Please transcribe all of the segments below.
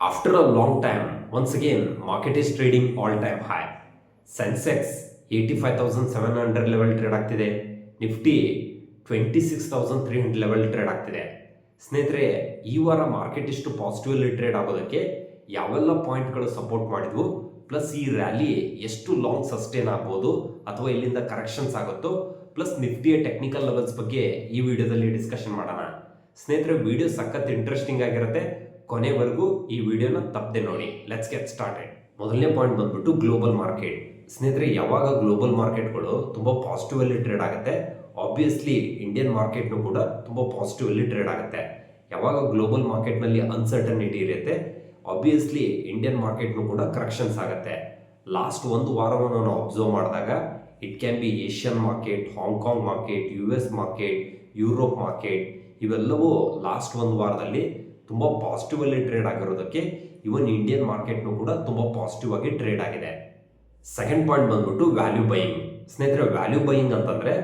After a long time, once again, market is trading all-time high. Sensex 85,700 level trade ಆಗ್ತಿದೆ. Nifty twenty six thousand three hundred level trade ಆಗ್ತಿದೆ. ಸ್ನೇಹಿತರೆ ಈ ವಾರ market ಇಷ್ಟು ಪಾಸಿಟಿವಲ್ಲಿ trade ಆಗೋದಕ್ಕೆ ಯಾವೆಲ್ಲ ಪಾಯಿಂಟ್ಗಳು ಸಪೋರ್ಟ್ ಮಾಡಿದ್ವು? ಪ್ಲಸ್ ಈ ರ್ಯಾಲಿ ಎಷ್ಟು ಲಾಂಗ್ ಸಸ್ಟೇನ್ ಆಗ್ಬೋದು? ಅಥವಾ ಇಲ್ಲಿಂದ ಕರೆಕ್ಷನ್ಸ್ ಆಗುತ್ತೋ? ಪ್ಲಸ್ ನಿಫ್ಟಿಯ ಟೆಕ್ನಿಕಲ್ ಲೆವೆಲ್ಸ್ ಬಗ್ಗೆ ಈ ವಿಡಿಯೋದಲ್ಲಿ ಡಿಸ್ಕಷನ್ ಮಾಡೋಣ. ಸ್ನೇಹಿತರೆ ವಿಡಿಯೋ ಸಖತ್ ಇಂಟ್ರೆಸ್ಟಿಂಗ್ ಆಗಿರುತ್ತೆ. ಕೊನೆವರೆಗೂ ಈ ವಿಡಿಯೋನ ತಪ್ಪದೆ ನೋಡಿ. ಲೆಟ್ಸ್ ಗೆಟ್ ಸ್ಟಾರ್ಟೆಡ್ ಮೊದಲನೇ ಪಾಯಿಂಟ್ ಬಂದ್ಬಿಟ್ಟು ಗ್ಲೋಬಲ್ ಮಾರ್ಕೆಟ್ ಸ್ನೇಹಿತರೆ, ಯಾವಾಗ ಗ್ಲೋಬಲ್ ಮಾರ್ಕೆಟ್ಗಳು ತುಂಬ ಪಾಸಿಟಿವ್ ಅಲ್ಲಿ ಟ್ರೇಡ್ ಆಗುತ್ತೆ ಆಬ್ವಿಯಸ್ಲಿ ಇಂಡಿಯನ್ ಮಾರ್ಕೆಟ್ನು ಕೂಡ ತುಂಬ ಪಾಸಿಟಿವ್ ಟ್ರೇಡ್ ಆಗುತ್ತೆ. ಯಾವಾಗ ಗ್ಲೋಬಲ್ ಮಾರ್ಕೆಟ್ನಲ್ಲಿ ಅನ್ಸರ್ಟನಿಟಿ ಇರುತ್ತೆ ಆಬ್ವಿಯಸ್ಲಿ ಇಂಡಿಯನ್ ಮಾರ್ಕೆಟ್ನು ಕೂಡ ಕರೆಕ್ಷನ್ಸ್ ಆಗುತ್ತೆ. ಲಾಸ್ಟ್ ಒಂದು ವಾರವನ್ನು ನಾನು ಅಬ್ಸರ್ವ್ ಮಾಡಿದಾಗ it can be Asian market Hong Kong market U S market Europe market ಇವೆಲ್ಲವೂ ಲಾಸ್ಟ್ ಒಂದು ವಾರದಲ್ಲಿ ತುಂಬ ಪಾಸಿಟಿವಲ್ಲಿ ಟ್ರೇಡ್ ಆಗಿರೋದಕ್ಕೆ ಇವನ್ ಇಂಡಿಯನ್ ಮಾರ್ಕೆಟ್ನು ಕೂಡ ತುಂಬ ಪಾಸಿಟಿವ್ ಆಗಿ ಟ್ರೇಡ್ ಆಗಿದೆ. ಸೆಕೆಂಡ್ ಪಾಯಿಂಟ್ ಬಂದ್ಬಿಟ್ಟು ವ್ಯಾಲ್ಯೂ ಬೈಯಿಂಗ್ ಸ್ನೇಹಿತರೆ ವ್ಯಾಲ್ಯೂ ಬೈಯಿಂಗ್ ಅಂತಂದ್ರೆ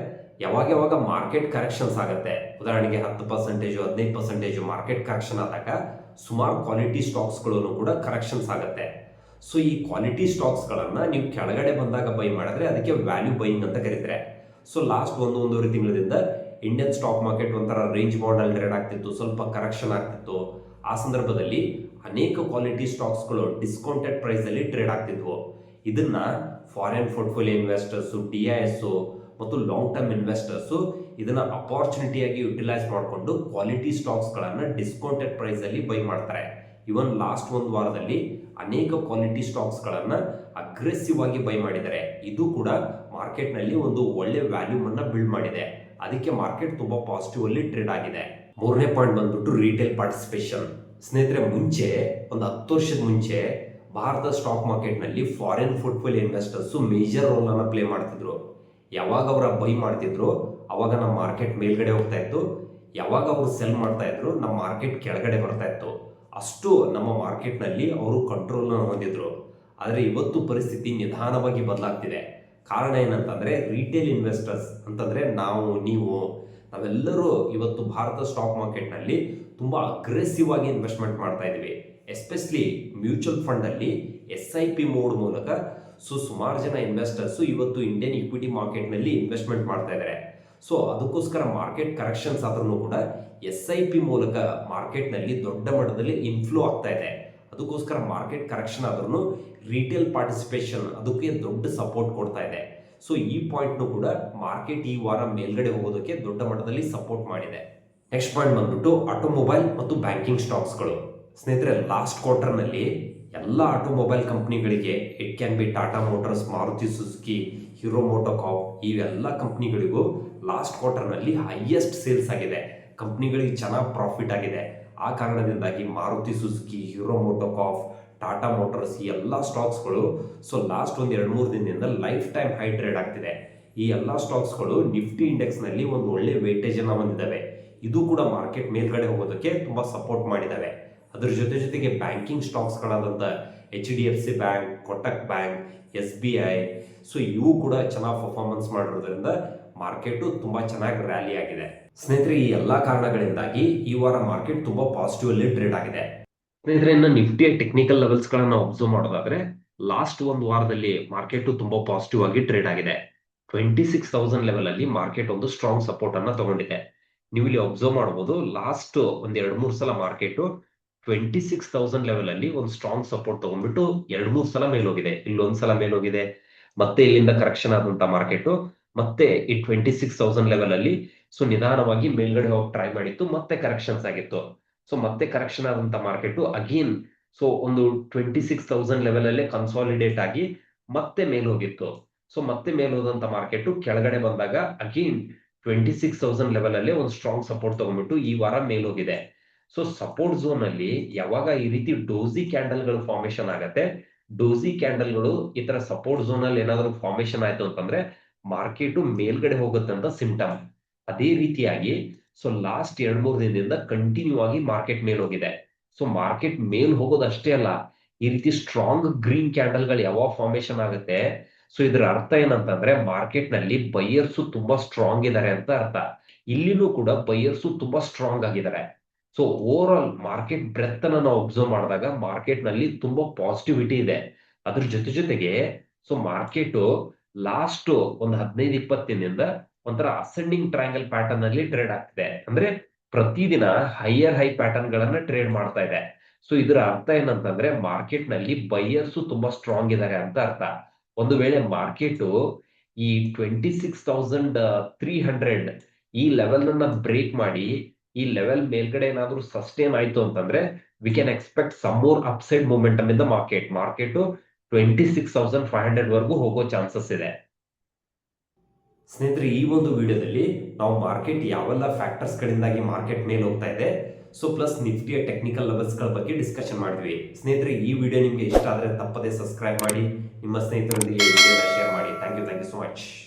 ಯಾವಾಗ ಯಾವಾಗ ಮಾರ್ಕೆಟ್ ಕರೆಕ್ಷನ್ಸ್ ಆಗುತ್ತೆ. ಉದಾಹರಣೆಗೆ ಹತ್ತು ಪರ್ಸೆಂಟೇಜು ಹದಿನೈದು ಪರ್ಸೆಂಟೇಜು ಮಾರ್ಕೆಟ್ ಕರೆಕ್ಷನ್ ಆದಾಗ ಸುಮಾರು ಕ್ವಾಲಿಟಿ ಸ್ಟಾಕ್ಸ್ಗಳನ್ನು ಕೂಡ ಕರೆಕ್ಷನ್ಸ್ ಆಗುತ್ತೆ. ಸೊ ಈ ಕ್ವಾಲಿಟಿ ಸ್ಟಾಕ್ಸ್ಗಳನ್ನು ನೀವು ಕೆಳಗಡೆ ಬಂದಾಗ ಬೈ ಮಾಡಿದ್ರೆ ಅದಕ್ಕೆ ವ್ಯಾಲ್ಯೂ ಬೈಯಿಂಗ್ ಅಂತ ಕರೀತಾರೆ. ಸೊ ಲಾಸ್ಟ್ ಒಂದು ಒಂದೂವರೆ ತಿಂಗಳಿಂದ ಇಂಡಿಯನ್ ಸ್ಟಾಕ್ ಮಾರ್ಕೆಟ್ ಒಂಥರ ರೇಂಜ್ ಬಾಂಡಲ್ಲಿ ಟ್ರೇಡ್ ಆಗ್ತಿತ್ತು, ಸ್ವಲ್ಪ ಕರೆಕ್ಷನ್ ಆಗ್ತಿತ್ತು. ಆ ಸಂದರ್ಭದಲ್ಲಿ ಅನೇಕ ಕ್ವಾಲಿಟಿ ಸ್ಟಾಕ್ಸ್ಗಳು ಡಿಸ್ಕೌಂಟೆಡ್ ಪ್ರೈಸಲ್ಲಿ ಟ್ರೇಡ್ ಆಗ್ತಿದ್ವು. ಇದನ್ನ foreign portfolio investors D I S ಮತ್ತು ಲಾಂಗ್ ಟರ್ಮ್ ಇನ್ವೆಸ್ಟರ್ಸು ಇದನ್ನ ಅಪಾರ್ಚುನಿಟಿಯಾಗಿ ಯುಟಿಲೈಸ್ ಮಾಡಿಕೊಂಡು ಕ್ವಾಲಿಟಿ ಸ್ಟಾಕ್ಸ್ಗಳನ್ನು ಡಿಸ್ಕೌಂಟೆಡ್ ಪ್ರೈಸಲ್ಲಿ ಬೈ ಮಾಡ್ತಾರೆ. ಇವನ್ ಲಾಸ್ಟ್ ಒಂದು ವಾರದಲ್ಲಿ ಅನೇಕ ಕ್ವಾಲಿಟಿ ಸ್ಟಾಕ್ಸ್ಗಳನ್ನು ಅಗ್ರೆಸಿವ್ ಆಗಿ ಬೈ ಮಾಡಿದ್ದಾರೆ. ಇದು ಕೂಡ ಮಾರ್ಕೆಟ್ನಲ್ಲಿ ಒಂದು ಒಳ್ಳೆ ವ್ಯಾಲ್ಯೂಮನ್ನು ಬಿಲ್ಡ್ ಮಾಡಿದೆ. ಅದಕ್ಕೆ ಮಾರ್ಕೆಟ್ ತುಂಬಾ ಪಾಸಿಟಿವ್ ಅಲ್ಲಿ ಟ್ರೇಡ್ ಆಗಿದೆ. ಮೂರನೇ ಪಾಯಿಂಟ್ ಬಂದ್ಬಿಟ್ಟು ರಿಟೇಲ್ ಪಾರ್ಟಿಸಿಪೇಷನ್ ಸ್ನೇಹಿತರೆ, ಮುಂಚೆ, ಒಂದು ಹತ್ತು ವರ್ಷದ ಮುಂಚೆ ಭಾರತ ಸ್ಟಾಕ್ ಮಾರ್ಕೆಟ್ನಲ್ಲಿ foreign portfolio investors major role ಅನ್ನ ಪ್ಲೇ ಮಾಡ್ತಿದ್ರು. ಯಾವಾಗ ಅವರ ಬೈ ಮಾಡ್ತಿದ್ರು, ಅವಾಗ ನಮ್ಮ ಮಾರ್ಕೆಟ್ ಮೇಲ್ಗಡೆ ಹೋಗ್ತಾ ಇತ್ತು. ಯಾವಾಗ ಅವರು ಸೆಲ್ ಮಾಡ್ತಾ ಇದ್ರು ನಮ್ಮ ಮಾರ್ಕೆಟ್ ಕೆಳಗಡೆ ಬರ್ತಾ ಇತ್ತು. ಅಷ್ಟು ನಮ್ಮ ಮಾರ್ಕೆಟ್ನಲ್ಲಿ ಅವರು ಕಂಟ್ರೋಲನ್ನು ಹೊಂದಿದ್ರು. ಆದರೆ ಇವತ್ತು ಪರಿಸ್ಥಿತಿ ನಿಧಾನವಾಗಿ ಬದಲಾಗ್ತಿದೆ. ಕಾರಣ ಏನಂತಂದರೆ ರಿಟೇಲ್ ಇನ್ವೆಸ್ಟರ್ಸ್ ಅಂತಂದ್ರೆ ನಾವು, ನೀವು, ನಾವೆಲ್ಲರೂ ಇವತ್ತು ಭಾರತ ಸ್ಟಾಕ್ ಮಾರ್ಕೆಟ್ನಲ್ಲಿ ತುಂಬ ಅಗ್ರೆಸಿವ್ ಆಗಿ ಇನ್ವೆಸ್ಟ್ಮೆಂಟ್ ಮಾಡ್ತಾ ಇದ್ದೀವಿ. ಎಸ್ಪೆಷಲಿ ಮ್ಯೂಚುವಲ್ ಫಂಡ್ ಅಲ್ಲಿ ಎಸ್ ಐ ಪಿ ಮೋಡ್ ಮೂಲಕ ಸೊ, ಸುಮಾರು ಜನ ಇನ್ವೆಸ್ಟರ್ಸು ಇವತ್ತು ಇಂಡಿಯನ್ ಇಕ್ವಿಟಿ ಮಾರ್ಕೆಟ್ನಲ್ಲಿ ಇನ್ವೆಸ್ಟ್ಮೆಂಟ್ ಮಾಡ್ತಾ ಇದ್ದಾರೆ. ಸೊ ಅದಕ್ಕೋಸ್ಕರ ಮಾರ್ಕೆಟ್ ಕರೆಕ್ಷನ್ಸ್ ಆದ್ರೂ ಕೂಡ ಎಸ್ ಐ ಪಿ ಮೂಲಕ ಮಾರ್ಕೆಟ್ನಲ್ಲಿ ದೊಡ್ಡ ಮಟ್ಟದಲ್ಲಿ ಇನ್ಫ್ಲೋ ಆಗ್ತಾ ಇದೆ. ಅದಕ್ಕೋಸ್ಕರ ಮಾರ್ಕೆಟ್ ಕರೆಕ್ಷನ್ ಆದ್ರೂ ರಿಟೇಲ್ ಪಾರ್ಟಿಸಿಪೇಷನ್ ಅದಕ್ಕೆ ದೊಡ್ಡ ಸಪೋರ್ಟ್ ಕೊಡ್ತಾ ಇದೆ. ಸೊ ಈ ಪಾಯಿಂಟ್ನು ಕೂಡ ಮಾರ್ಕೆಟ್ ಈ ವಾರ ಮೇಲ್ಗಡೆ ಹೋಗೋದಕ್ಕೆ ದೊಡ್ಡ ಮಟ್ಟದಲ್ಲಿ ಸಪೋರ್ಟ್ ಮಾಡಿದೆ. ನೆಕ್ಸ್ಟ್ ಪಾಯಿಂಟ್ ಬಂದ್ಬಿಟ್ಟು ಆಟೋಮೊಬೈಲ್ ಮತ್ತು ಬ್ಯಾಂಕಿಂಗ್ ಸ್ಟಾಕ್ಸ್ಗಳು ಸ್ನೇಹಿತರೆ ಲಾಸ್ಟ್ ಕ್ವಾರ್ಟರ್ನಲ್ಲಿ ಎಲ್ಲ automobile ಕಂಪ್ನಿಗಳಿಗೆ it can be Tata Motors Maruti Suzuki Hero MotoCorp ಇವೆಲ್ಲ ಕಂಪ್ನಿಗಳಿಗೂ ಲಾಸ್ಟ್ ಕ್ವಾರ್ಟರ್ನಲ್ಲಿ ಹೈಯೆಸ್ಟ್ ಸೇಲ್ಸ್ ಆಗಿದೆ. ಕಂಪ್ನಿಗಳಿಗೆ ಚೆನ್ನಾಗಿ ಪ್ರಾಫಿಟ್ ಆಗಿದೆ. ಆ ಕಾರಣದಿಂದಾಗಿ Maruti Suzuki Hero MotoCorp Tata Motors ಈ ಎಲ್ಲ ಸ್ಟಾಕ್ಸ್ಗಳು ಸೊ ಲಾಸ್ಟ್ ಒಂದು ಎರಡು ಮೂರು ದಿನದಿಂದ ಲೈಫ್ ಟೈಮ್ ಹೈ ಟ್ರೇಡ್ ಆಗ್ತಿದೆ. ಈ ಎಲ್ಲ ಸ್ಟಾಕ್ಸ್ಗಳು ನಿಫ್ಟಿ ಇಂಡೆಕ್ಸ್ನಲ್ಲಿ ಒಂದು ಒಳ್ಳೆ ವೇಟೇಜನ್ನು ಹೊಂದಿದ್ದಾವೆ ಇದು ಕೂಡ ಮಾರ್ಕೆಟ್ ಮೇಲ್ಗಡೆ ಹೋಗೋದಕ್ಕೆ ತುಂಬಾ ಸಪೋರ್ಟ್ ಮಾಡಿದ್ದಾವೆ ಅದ್ರ ಜೊತೆ ಜೊತೆಗೆ banking ಸ್ಟಾಕ್ಸ್ಗಳಾದಂಥ H D F C bank Kotak bank S B I so ಇವು ಕೂಡ ಚೆನ್ನಾಗಿ ಪರ್ಫಾರ್ಮೆನ್ಸ್ ಮಾಡಿರೋದ್ರಿಂದ ಮಾರ್ಕೆಟು ತುಂಬಾ ಚೆನ್ನಾಗಿ ರ್ಯಾಲಿ ಆಗಿದೆ. ಸ್ನೇಹಿತರೆ, ಈ ಎಲ್ಲಾ ಕಾರಣಗಳಿಂದಾಗಿ ಈ ವಾರ ಮಾರ್ಕೆಟ್ ತುಂಬಾ ಪಾಸಿಟಿವ್ ಅಲ್ಲಿ ಟ್ರೇಡ್ ಆಗಿದೆ. ಸ್ನೇಹಿತರೆ, ಇನ್ನು ನಿಫ್ಟಿಯ ಟೆಕ್ನಿಕಲ್ ಲೆವೆಲ್ಸ್ ಗಳನ್ನ ಅಬ್ಸರ್ವ್ ಮಾಡೋದಾದ್ರೆ ಲಾಸ್ಟ್ ಒಂದು ವಾರದಲ್ಲಿ ಮಾರ್ಕೆಟ್ ತುಂಬಾ ಪಾಸಿಟಿವ್ ಆಗಿ ಟ್ರೇಡ್ ಆಗಿದೆ. ಟ್ವೆಂಟಿ ಸಿಕ್ಸ್ ತೌಸಂಡ್ ಲೆವೆಲ್ ಅಲ್ಲಿ ಮಾರ್ಕೆಟ್ ಒಂದು ಸ್ಟ್ರಾಂಗ್ ಸಪೋರ್ಟ್ ಅನ್ನ ತಗೊಂಡಿದೆ. ನೀವು ಇಲ್ಲಿ ಅಬ್ಸರ್ವ್ ಮಾಡಬಹುದು ಲಾಸ್ಟ್ ಒಂದ್ ಎರಡ್ ಮೂರು ಸಲ market twenty six thousand level ಅಲ್ಲಿ ಒಂದು ಸ್ಟ್ರಾಂಗ್ ಸಪೋರ್ಟ್ ತಗೊಂಡ್ಬಿಟ್ಟು ಎರಡ್ ಮೂರು ಸಲ ಮೇಲೋಗಿದೆ ಇಲ್ಲೊಂದ್ ಸಲ ಮೇಲೋಗಿದೆ ಮತ್ತೆ ಇಲ್ಲಿಂದ ಕರೆಕ್ಷನ್ ಆದಂತ ಮಾರ್ಕೆಟ್ ಮತ್ತೆ ಈ ಟ್ವೆಂಟಿ ಸಿಕ್ಸ್ ತೌಸಂಡ್ ಲೆವೆಲ್ ಅಲ್ಲಿ ಸೊ ನಿಧಾನವಾಗಿ ಮೇಲ್ಗಡೆ ಹೋಗಿ ಟ್ರೈ ಮಾಡಿತ್ತು, ಮತ್ತೆ ಕರೆಕ್ಷನ್ಸ್ ಆಗಿತ್ತು. ಸೊ ಮತ್ತೆ ಕರೆಕ್ಷನ್ ಆದಂತ ಮಾರ್ಕೆಟ್ ಅಗೇನ್ ಸೊ ಒಂದು ಟ್ವೆಂಟಿ ಸಿಕ್ಸ್ ತೌಸಂಡ್ ಲೆವೆಲ್ ಅಲ್ಲೇ ಕನ್ಸಾಲಿಡೇಟ್ ಆಗಿ ಮತ್ತೆ ಮೇಲ್ ಹೋಗಿತ್ತು. ಸೊ ಮತ್ತೆ ಮೇಲ್ ಹೋದಂತ ಮಾರ್ಕೆಟ್ ಕೆಳಗಡೆ ಬಂದಾಗ again twenty six thousand level ಅಲ್ಲೇ ಒಂದು ಸ್ಟ್ರಾಂಗ್ ಸಪೋರ್ಟ್ ತಗೊಂಡ್ಬಿಟ್ಟು ಈ ವಾರ ಮೇಲ್ ಹೋಗಿದೆ. ಸೊ ಸಪೋರ್ಟ್ ಝೋನ್ ಅಲ್ಲಿ ಯಾವಾಗ ಈ ರೀತಿ ಡೋಸಿ ಕ್ಯಾಂಡಲ್ಗಳು ಫಾರ್ಮೇಶನ್ ಆಗತ್ತೆ ಡೋಸಿ ಕ್ಯಾಂಡಲ್ ಈ ತರ ಸಪೋರ್ಟ್ ಝೋನ್ ಅಲ್ಲಿ ಏನಾದ್ರು ಫಾರ್ಮೇಶನ್ ಆಯ್ತು ಅಂತಂದ್ರೆ ಮಾರ್ಕೆಟ್ ಮೇಲ್ಗಡೆ ಹೋಗುತ್ತೆ ಅಂತ ಸಿಂಟಮ್ ಅದೇ ರೀತಿಯಾಗಿ ಸೊ ಲಾಸ್ಟ್ ಎರಡ್, ಮೂರು ದಿನದಿಂದ ಕಂಟಿನ್ಯೂ ಆಗಿ ಮಾರ್ಕೆಟ್ ಮೇಲ್ ಹೋಗಿದೆ. ಸೊ ಮಾರ್ಕೆಟ್ ಮೇಲ್ ಹೋಗೋದು ಅಷ್ಟೇ ಅಲ್ಲ, ಈ ರೀತಿ ಸ್ಟ್ರಾಂಗ್ ಗ್ರೀನ್ ಕ್ಯಾಂಡಲ್ಗಳು ಯಾವಾಗ ಫಾರ್ಮೇಶನ್ ಆಗುತ್ತೆ? ಸೊ ಇದರ ಅರ್ಥ ಏನಂತಂದ್ರೆ ಮಾರ್ಕೆಟ್ನಲ್ಲಿ ಬೈಯರ್ಸ್ ತುಂಬಾ ಸ್ಟ್ರಾಂಗ್ ಇದಾರೆ ಅಂತ ಅರ್ಥ. ಇಲ್ಲಿನೂ ಕೂಡ ಬೈಯರ್ಸ್ ತುಂಬಾ ಸ್ಟ್ರಾಂಗ್ ಆಗಿದ್ದಾರೆ. So over all market breadth ಅನ್ನ ನಾವು ಅಬ್ಸರ್ವ್ ಮಾಡಿದಾಗ ಮಾರ್ಕೆಟ್ನಲ್ಲಿ ತುಂಬಾ ಪಾಸಿಟಿವಿಟಿ ಇದೆ. ಅದ್ರ ಜೊತೆ ಜೊತೆಗೆ ಸೊ ಮಾರ್ಕೆಟ್ ಲಾಸ್ಟ್ ಒಂದು ಹದಿನೈದು, ಇಪ್ಪತ್ತು ದಿನದಿಂದ ಒಂಥರ ಅಸೆಂಡಿಂಗ್ ಟ್ರಯಾಂಗಲ್ ಪ್ಯಾಟರ್ನ್ ಅಲ್ಲಿ ಟ್ರೇಡ್ ಆಗ್ತಿದೆ. ಅಂದ್ರೆ ಪ್ರತಿದಿನ ಹೈಯರ್ ಹೈ ಪ್ಯಾಟರ್ನ್ ಗಳನ್ನ ಟ್ರೇಡ್ ಮಾಡ್ತಾ ಇದೆ. ಸೊ ಇದರ ಅರ್ಥ ಏನಂತಂದ್ರೆ ಮಾರ್ಕೆಟ್ನಲ್ಲಿ ಬೈಯರ್ಸ್ ತುಂಬಾ ಸ್ಟ್ರಾಂಗ್ ಇದ್ದಾರೆ ಅಂತ ಅರ್ಥ. ಒಂದು ವೇಳೆ ಮಾರ್ಕೆಟ್ ಈ twenty six thousand three hundred ಈ ಲೆವೆಲ್ ಅನ್ನ ಬ್ರೇಕ್ ಮಾಡಿ, ಈ ಲೆವೆಲ್ ಮೇಲ್ಗಡೆ ಏನಾದ್ರೂ ಸಸ್ಟೇನ್ ಆಯ್ತು ಅಂತಂದ್ರೆ we can expect some more upside momentum ಇಂದ market market twenty six thousand five hundred ವರೆಗೂ ಹೋಗೋ ಚಾನ್ಸಸ್ ಇದೆ. ಸ್ನೇಹಿತರೆ, ಈ ಒಂದು ವಿಡಿಯೋದಲ್ಲಿ ನಾವು ಮಾರ್ಕೆಟ್ ಯಾವೆಲ್ಲ ಫ್ಯಾಕ್ಟರ್ಸ್ ಗಳಿಂದಾಗಿ ಮಾರ್ಕೆಟ್ ಮೇಲೆ ಹೋಗ್ತಾ ಇದೆ. ಸೊ ಪ್ಲಸ್ ನಿಫ್ಟಿಯ ಟೆಕ್ನಿಕಲ್ ಲೆವೆಲ್ಸ್ಗಳ ಬಗ್ಗೆ ಡಿಸ್ಕಷನ್ ಮಾಡಿದ್ವಿ. ಸ್ನೇಹಿತರೆ, ಈ ವಿಡಿಯೋ ನಿಮಗೆ ಇಷ್ಟ ಆದರೆ ತಪ್ಪದೇ ಸಬ್ಸ್ಕ್ರೈಬ್ ಮಾಡಿ. ನಿಮ್ಮ ಸ್ನೇಹಿತರೊಂದಿಗೆ ವಿಡಿಯೋನ ಶೇರ್ ಮಾಡಿ. Thank you thank you so much